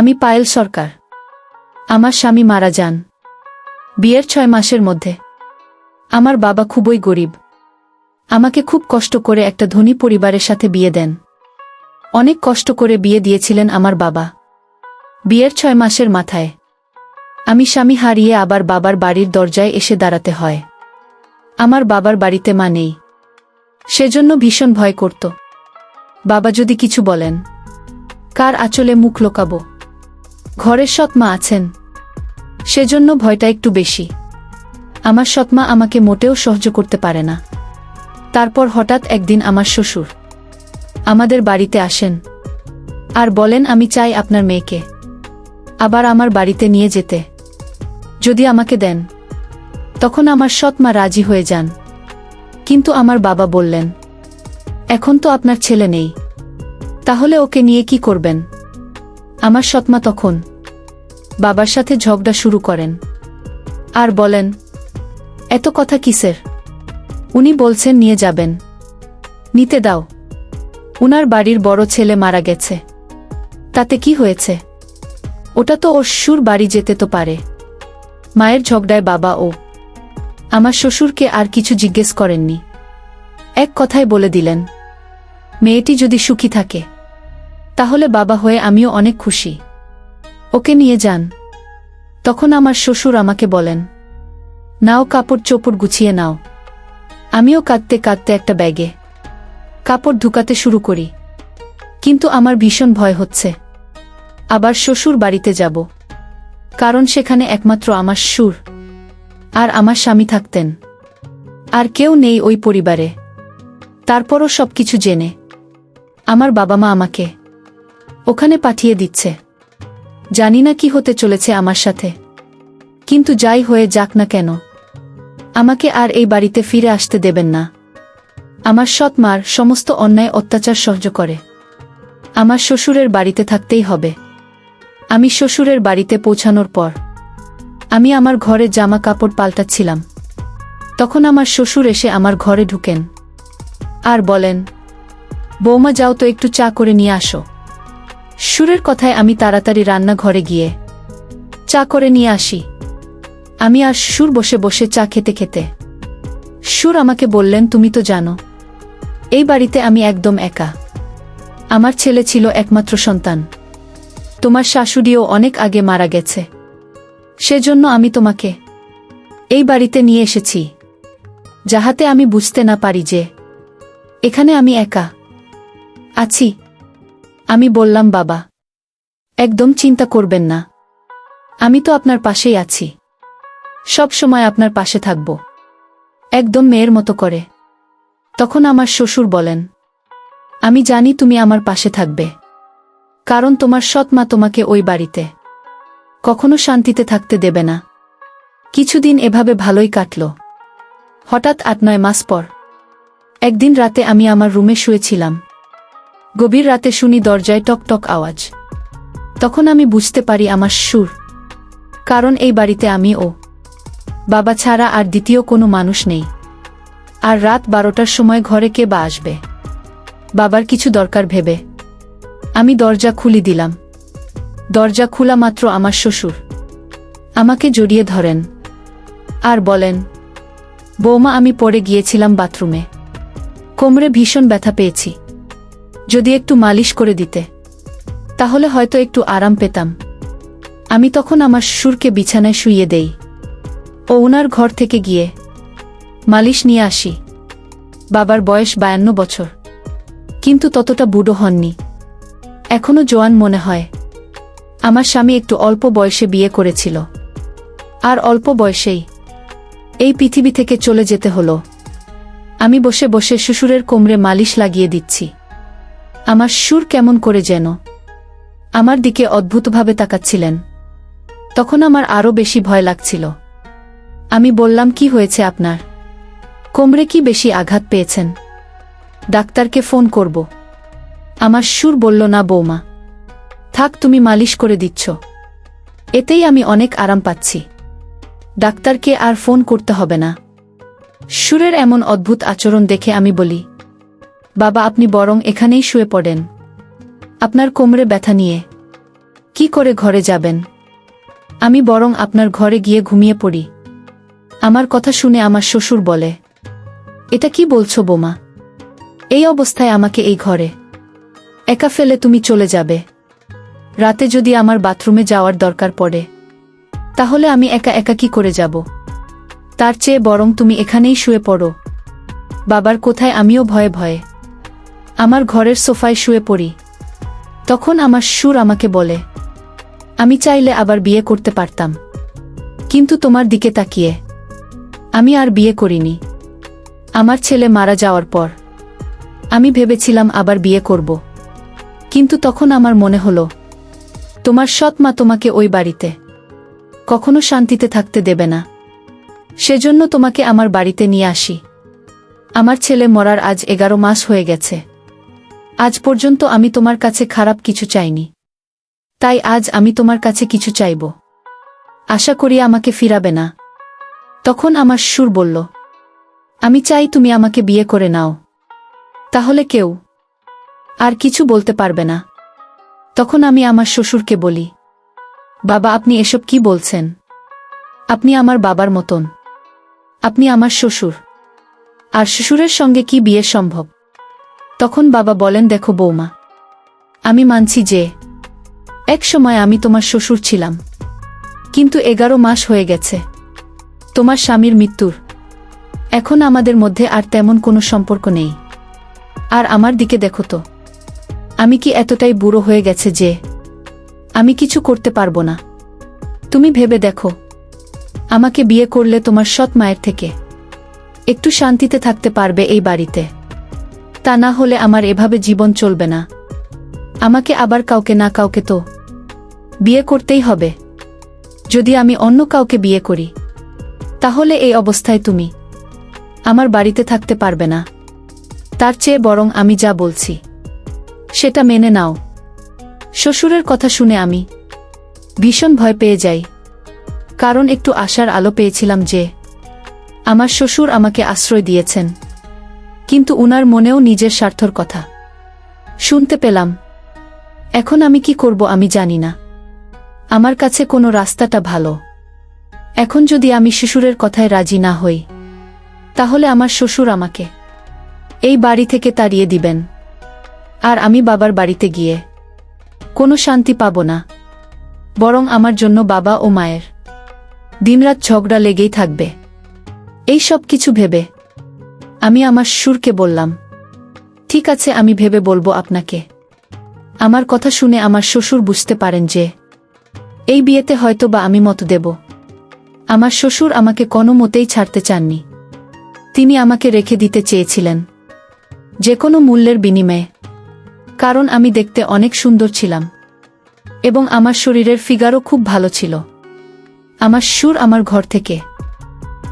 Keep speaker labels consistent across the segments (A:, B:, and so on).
A: আমি পায়েল সরকার। আমার স্বামী মারা যান। বিয়ের ছয় মাসের মধ্যে। আমার বাবা খুবই গরিব। আমাকে খুব কষ্ট করে একটা ধনী পরিবারের সাথে বিয়ে দেন। অনেক কষ্ট করে বিয়ে দিয়েছিলেন আমার বাবা। বিয়ের ছয় মাসের মাথায়। আমি স্বামী হারিয়ে আবার বাবার বাড়ির দরজায় এসে দাঁড়াতে হয়। আমার বাবার বাড়িতে মা নেই। সেজন্য ভীষণ ভয় করত। বাবা যদি কিছু বলেন, কার আঁচলে মুখ লোকাবো? ঘরের সৎমা আছেন। সেজন্য ভয়টা একটু বেশি। আমার সৎমা আমাকে মোটেও সহ্য করতে পারে না। তারপর হঠাৎ একদিন আমার শ্বশুর আমাদের বাড়িতে আসেন। আর বলেন, আমি চাই আপনার মেয়েকে। আবার আমার বাড়িতে নিয়ে যেতে। যদি আমাকে দেন। তখন আমার সৎমা রাজি হয়ে যান। কিন্তু আমার বাবা বললেন, এখন তো আপনার ছেলে নেই। তাহলে ওকে নিয়ে কি করবেন? আমার সৎমা তখন বাবার সাথে ঝগড়া শুরু করেন। আর বলেন, এত কথা কিসের? উনি বলছেন নিয়ে যাবেন। নিতে দাও। উনার বাড়ির বড় ছেলে মারা গেছে। তাতে কি হয়েছে? ওটা তো সুর বাড়ি যেতে তো পারে। মায়ের ঝগড়ায় বাবা ও আমার শ্বশুরকে আর কিছু জিজ্ঞেস করেননি। এক কথায় বলে দিলেন, মেয়েটি যদি সুখী থাকে, তাহলে বাবা হয়ে আমিও অনেক খুশি। ওকে নিয়ে যান। তখন আমার শ্বশুর আমাকে বলেন, নাও কাপড় চোপড় গুছিয়ে নাও। আমিও কাঁদতে কাঁদতে একটা ব্যাগে কাপড় ঢুকাতে শুরু করি। কিন্তু আমার ভীষণ ভয় হচ্ছে। আবার শ্বশুর বাড়িতে যাব। কারণ সেখানে একমাত্র আমার সুর আর আমার স্বামী থাকতেন। আর কেউ নেই ওই পরিবারে। তারপরও সব কিছু জেনে আমার বাবা মা আমাকে ওখানে পাঠিয়ে দিচ্ছে। জানি না কি হতে চলেছে আমার সাথে। কিন্তু যাই হয়ে যাক না কেন। আমাকে আর এই বাড়িতে ফিরে আসতে দেবেন না। আমার সৎ মার সমস্ত অন্যায় অত্যাচার সহ্য করে। আমার শ্বশুরের বাড়িতে থাকতেই হবে। আমি শ্বশুরের বাড়িতে পৌঁছানোর পর। আমি আমার ঘরে জামা কাপড় পাল্টাচ্ছিলাম। তখন আমার শ্বশুর এসে আমার ঘরে ঢুকেন। আর বলেন, বৌমা যাও তো একটু চা করে নিয়ে আসো। সুরের কথায় আমি তাড়াতাড়ি রান্নাঘরে গিয়ে চা করে নিয়ে আসি। আমি আর সুর বসে বসে চা খেতে খেতে। সুর আমাকে বললেন, তুমি তো জানো, এই বাড়িতে আমি একদম একা। আমার ছেলে ছিল একমাত্র সন্তান। তোমার শাশুড়িও অনেক আগে মারা গেছে। সেজন্য আমি তোমাকে এই বাড়িতে নিয়ে এসেছি, যাহাতে আমি বুঝতে না পারি যে এখানে আমি একা আছি। আমি বললাম, বাবা, একদম চিন্তা করবেন না। আমি তো আপনার পাশেই আছি। সব সময় আপনার পাশে থাকব। একদম মেয়ের মতো করে। তখন আমার শ্বশুর বলেন, আমি জানি তুমি আমার পাশে থাকবে। কারণ তোমার সৎ মা তোমাকে ওই বাড়িতে কখনো শান্তিতে থাকতে দেবে না। কিছুদিন এভাবে ভালোই কাটল। হঠাৎ আট নয় মাস পর, একদিন রাতে আমি আমার রুমে শুয়েছিলাম। গভীর রাতে শুনি দরজায় টক টক আওয়াজ। তখন আমি বুঝতে পারি আমার সুর। কারণ এই বাড়িতে আমি ও বাবা ছাড়া আর দ্বিতীয় কোনো মানুষ নেই। আর রাত বারোটার সময় ঘরে কে বা আসবে? বাবার কিছু দরকার ভেবে। আমি দরজা খুলি দিলাম। দরজা খোলা মাত্র আমার শ্বশুর। আমাকে জড়িয়ে ধরেন। আর বলেন, বৌমা, আমি পড়ে গিয়েছিলাম বাথরুমে। কোমরে ভীষণ ব্যথা পেয়েছি। যদি একটু মালিশ করে দিতে, তাহলে হয়তো একটু আরাম পেতাম। আমি তখন আমার সুরকে বিছানায় শুইয়ে দেই। ও ওনার ঘর থেকে গিয়ে, মালিশ নিয়ে আসি। বাবার বয়স বায়ান্ন বছর। কিন্তু ততটা বুড়ো হননি। এখনও জোয়ান মনে হয়। আমার স্বামী একটু অল্প বয়সে বিয়ে করেছিল। আর অল্প বয়সেই এই পৃথিবী থেকে চলে যেতে হলো। আমি বসে বসে শ্বশুরের কোমরে মালিশ লাগিয়ে দিচ্ছি। আমার সুর কেমন করে যেন। আমার দিকে অদ্ভুতভাবে তাকাচ্ছিলেন। তখন আমার আরও বেশি ভয় লাগছিল। আমি বললাম, কি হয়েছে আপনার? কোমরে কি বেশি আঘাত পেয়েছেন? ডাক্তারকে ফোন করব। আমার সুর বলল, না বৌমা। থাক, তুমি মালিশ করে দিচ্ছ। এতেই আমি অনেক আরাম পাচ্ছি। ডাক্তারকে আর ফোন করতে হবে না। সুরের এমন অদ্ভুত আচরণ দেখে আমি বলি বাবা আপনি বরং এখানেই শুয়ে পড়েন। আপনার কোমরে ব্যথা নিয়ে। কি করে ঘরে যাবেন? আমি বরং আপনার ঘরে গিয়ে ঘুমিয়ে পড়ি। আমার কথা শুনে আমার শ্বশুর বলে, এটা কি বলছো বোমা? এই অবস্থায় আমাকে এই ঘরে একা ফেলে তুমি চলে যাবে। রাতে যদি আমার বাথরুমে যাওয়ার দরকার পড়ে, তাহলে আমি একা একা কি করে যাব? তার চেয়ে বরং তুমি এখানেই শুয়ে পড়ো। বাবার কোথায় আমিও ভয়ে ভয়ে আমার ঘরের সোফায় শুয়ে পড়ি। তখন আমার সুর আমাকে বলে, আমি চাইলে আবার বিয়ে করতে পারতাম। কিন্তু তোমার দিকে তাকিয়ে। আমি আর বিয়ে করিনি। আমার ছেলে মারা যাওয়ার পর। আমি ভেবেছিলাম আবার বিয়ে করব। কিন্তু তখন আমার মনে হলো, তোমার সৎ মা তোমাকে ওই বাড়িতে কখনো শান্তিতে থাকতে দেবে না। সেজন্য তোমাকে আমার বাড়িতে নিয়ে আসি। আমার ছেলে মরার আজ এগারো মাস হয়ে গেছে। আজ পর্যন্ত আমি তোমার কাছে খারাপ কিছু চাইনি। তাই আজ আমি তোমার কাছে কিছু চাইব। আশা করি আমাকে ফিরাবে না। তখন আমার সুর বলল, আমি চাই তুমি আমাকে বিয়ে করে নাও। তাহলে কেউ আর কিছু বলতে পারবে না। তখন আমি আমার শ্বশুরকে বলি, বাবা, আপনি এসব কি বলছেন? আপনি আমার বাবার মতন। আপনি আমার শ্বশুর। আর শ্বশুরের সঙ্গে কি বিয়ে সম্ভব? তখন বাবা বলেন, দেখো বৌমা, আমি মানছি যে, এক সময় আমি তোমার শ্বশুর ছিলাম, কিন্তু এগারো মাস হয়ে গেছে, তোমার স্বামীর মৃত্যুর। এখন আমাদের মধ্যে আর তেমন কোনো সম্পর্ক নেই। আর আমার দিকে দেখো তো, আমি কি এতটাই বুড়ো হয়ে গেছে যে, আমি কিছু করতে পারব না। তুমি ভেবে দেখো, আমাকে বিয়ে করলে তোমার সৎ মায়ের থেকে একটু শান্তিতে থাকতে পারবে এই বাড়িতে। তা না হলে আমার এভাবে জীবন চলবে না। আমাকে আবার কাউকে না কাউকে তো বিয়ে করতেই হবে। যদি আমি অন্য কাউকে বিয়ে করি, তাহলে এই অবস্থায় তুমি আমার বাড়িতে থাকতে পারবে না। তার চেয়ে বরং আমি যা বলছি, সেটা মেনে নাও। শ্বশুরের কথা শুনে আমি ভীষণ ভয় পেয়ে যাই। কারণ একটু আশার আলো পেয়েছিলাম যে, আমার শ্বশুর আমাকে আশ্রয় দিয়েছেন। কিন্তু উনার মনেও নিজের স্বার্থর কথা। শুনতে পেলাম। এখন আমি কি করব আমি জানি না। আমার কাছে কোনো রাস্তাটা ভালো। এখন যদি আমি শ্বশুরের কথায় রাজি না হই, তাহলে আমার শ্বশুর আমাকে এই বাড়ি থেকে তাড়িয়ে দিবেন। আর আমি বাবার বাড়িতে গিয়ে কোনো শান্তি পাব না। বরং আমার জন্য বাবা ও মায়ের দিনরাত ঝগড়া লেগেই থাকবে। এই সব কিছু ভেবে আমি আমার সুরকে বললাম, ঠিক আছে, আমি ভেবে বলব আপনাকে। আমার কথা শুনে আমার শ্বশুর বুঝতে পারেন যে, এই বিয়েতে হয়তো বা আমি মত দেব। আমার শ্বশুর আমাকে কোনো মতেই ছাড়তে চাননি। তিনি আমাকে রেখে দিতে চেয়েছিলেন, যে কোনো মূল্যের বিনিময়ে। কারণ আমি দেখতে অনেক সুন্দর ছিলাম, এবং আমার শরীরের ফিগারও খুব ভালো ছিল। আমার সুর আমার ঘর থেকে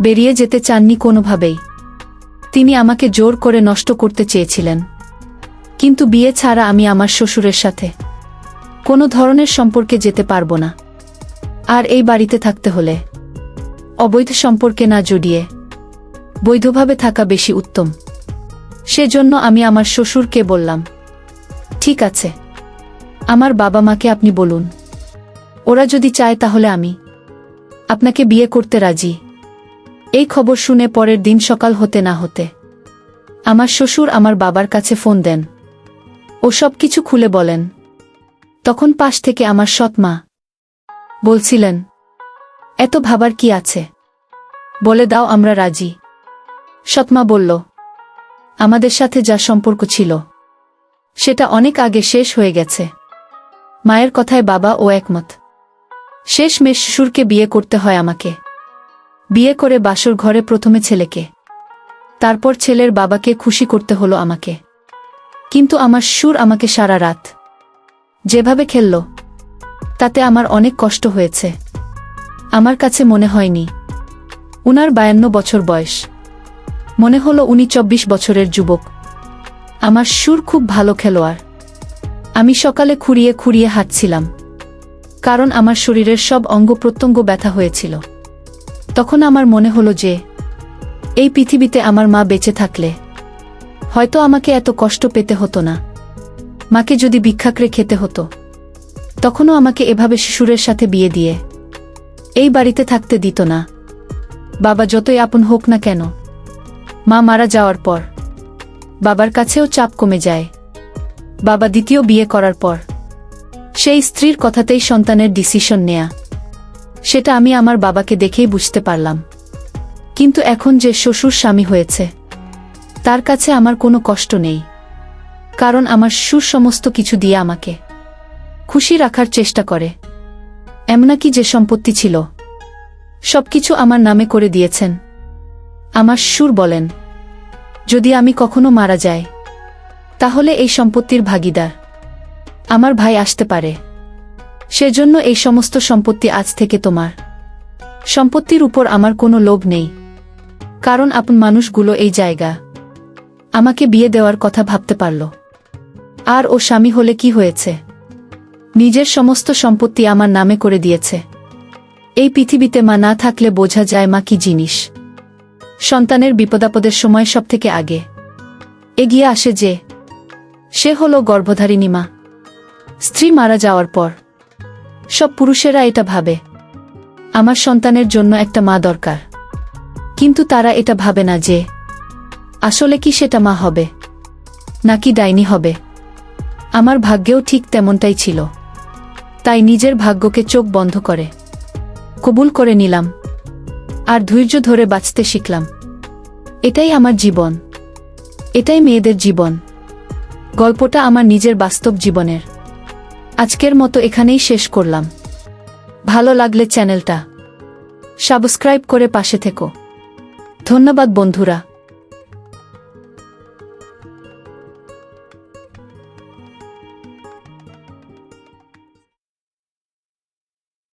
A: বেরিয়ে যেতে চাননি কোনোভাবেই। তিনি আমাকে জোর করে নষ্ট করতে চেয়েছিলেন। কিন্তু বিয়ে ছাড়া আমি আমার শ্বশুরের সাথে কোনো ধরনের সম্পর্কে যেতে পারব না। আর এই বাড়িতে থাকতে হলে অবৈধ সম্পর্কে না জড়িয়ে বৈধভাবে থাকা বেশি উত্তম। সেজন্য আমি আমার শ্বশুরকে বললাম, ঠিক আছে, আমার বাবা মাকে আপনি বলুন। ওরা যদি চায় তাহলে আমি আপনাকে বিয়ে করতে রাজি। এই খবর শুনে পরের দিন সকাল হতে না হতে আমার শ্বশুর আমার বাবার কাছে ফোন দেন। ও সব কিছু খুলে বলেন। তখন পাশ থেকে আমার সৎ মা বলছিলেন, এত ভাবার কি আছে? বলে দাও আমরা রাজি। সৎমা বলল, আমাদের সাথে যা সম্পর্ক ছিল, সেটা অনেক আগে শেষ হয়ে গেছে। মায়ের কথায় বাবা ও একমত। শেষ মেশ শ্বশুরকে বিয়ে করতে হয় আমাকে। বিয়ে করে বাসর ঘরে প্রথমে ছেলেকে। তারপর ছেলের বাবাকে খুশি করতে হলো আমাকে। কিন্তু আমার সুর আমাকে সারা রাত। যেভাবে খেলল, তাতে আমার অনেক কষ্ট হয়েছে। আমার কাছে মনে হয়নি। উনার বায়ান্ন বছর বয়স। মনে হলো উনি চব্বিশ বছরের যুবক। আমার সুর খুব ভালো খেলোয়াড়। আমি সকালে খুঁড়িয়ে খুঁড়িয়ে হাঁটছিলাম। কারণ আমার শরীরের সব অঙ্গ প্রত্যঙ্গ ব্যথা হয়েছিল। তখন আমার মনে হলো যে, এই পৃথিবীতে আমার মা বেঁচে থাকলে হয়তো আমাকে এত কষ্ট পেতে হতো না। মাকে যদি ভিক্ষাকরে খেতে হতো, তখনও আমাকে এভাবে শিশুরের সাথে বিয়ে দিয়ে এই বাড়িতে থাকতে দিত না। বাবা যতই আপন হোক না কেন, মা মারা যাওয়ার পর বাবার কাছেও চাপ কমে যায়। বাবা দ্বিতীয় বিয়ে করার পর সেই স্ত্রীর কথাতেই সন্তানের ডিসিশন নেয়া। সেটা আমি আমার বাবাকে দেখেই বুঝতে পারলাম। কিন্তু এখন যে শ্বশুর স্বামী হয়েছে, তার কাছে আমার কোনো কষ্ট নেই। কারণ আমার সুর সমস্ত কিছু দিয়ে আমাকে খুশি রাখার চেষ্টা করে। এমনাকি যে সম্পত্তি ছিল, সবকিছু আমার নামে করে দিয়েছেন। আমার সুর বলেন, যদি আমি কখনো মারা যাই, তাহলে এই সম্পত্তির ভাগিদার আমার ভাই আসতে পারে। সেজন্য এই সমস্ত সম্পত্তি আজ থেকে তোমার। সম্পত্তির উপর আমার কোনো লোভ নেই। কারণ আপন মানুষগুলো এই জায়গা। আমাকে বিয়ে দেওয়ার কথা ভাবতে পারল। আর ও স্বামী হলে কি হয়েছে? নিজের সমস্ত সম্পত্তি আমার নামে করে দিয়েছে। এই পৃথিবীতে মা না থাকলে বোঝা যায় মা কি জিনিস। সন্তানের বিপদাপদের সময় সব থেকে আগে। এগিয়ে আসে যে, সে হল গর্ভধারিণী মা। স্ত্রী মারা যাওয়ার পর। সব পুরুষেরা এটা ভাবে। আমার সন্তানের জন্য একটা মা দরকার। কিন্তু তারা এটা ভাবে না যে, আসলে কি সেটা মা হবে, নাকি ডাইনি হবে। আমার ভাগ্যেও ঠিক তেমনটাই ছিল। তাই নিজের ভাগ্যকে চোখ বন্ধ করে, কবুল করে নিলাম। আর ধৈর্য ধরে বাঁচতে শিখলাম। এটাই আমার জীবন। এটাই মেয়েদের জীবন। গল্পটা আমার নিজের বাস্তব জীবনের। আজকের মতো এখানেই শেষ করলাম। ভালো লাগলে চ্যানেলটা সাবস্ক্রাইব করে পাশে থেকো। ধন্যবাদ বন্ধুরা।